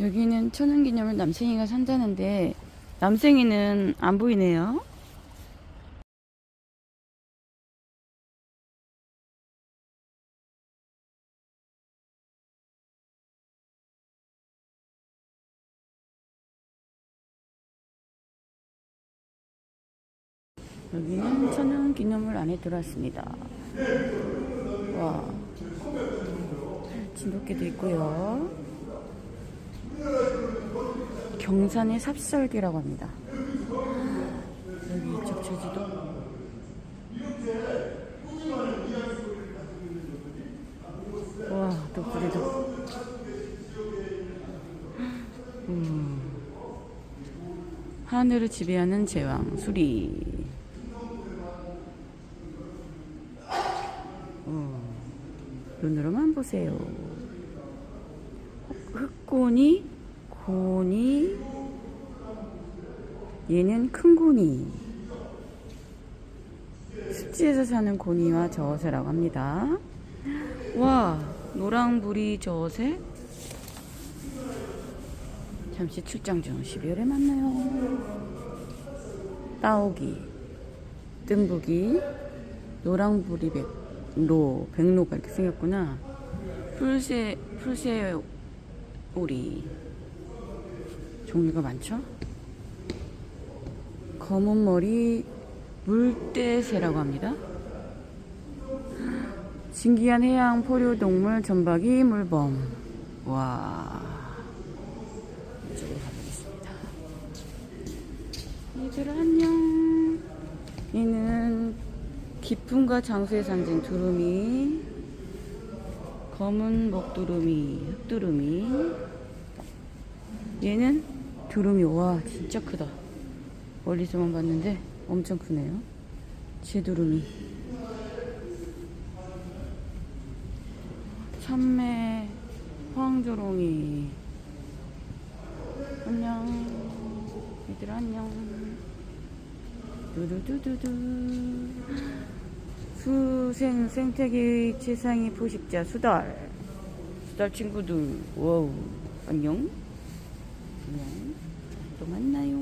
여기는 천연기념을 남생이가 산다는데 남생이는 안 보이네요. 여기는 천연기념물 안에 들어왔습니다. 와, 진돗개도 있고요. 경산의 삽설기라고 합니다. 여기 이쪽 제주도. 와, 독수리도. 음. 하늘을 지배하는 제왕 수리. 어, 눈으로만 보세요. 흑고니, 고니, 얘는 큰 고니. 습지에서 사는 고니와 저어새라고 합니다. 와, 노랑부리 저어새? 잠시 출장 중 12월에 만나요. 따오기, 뜸부기, 노랑부리 백로, 백로가 이렇게 생겼구나. 풀새, 풀새 오리. 종류가 많죠? 검은 머리 물대새라고 합니다. 신기한 해양 포류 동물 전박이 물범. 와. 이쪽으로 가보겠습니다. 얘들 안녕. 얘는 기쁨과 장수의 상징 두루미. 검은 목두루미, 흑두루미. 얘는 두루미. 와, 진짜 크다. 멀리서만 봤는데 엄청 크네요. 제두루미. 참매, 황조롱이. 안녕. 얘들 안녕. 두두두두두. 수생 생태계의 최상위 포식자 수달. 수달 친구들. 와우. 안녕. 안녕. 또 만나요.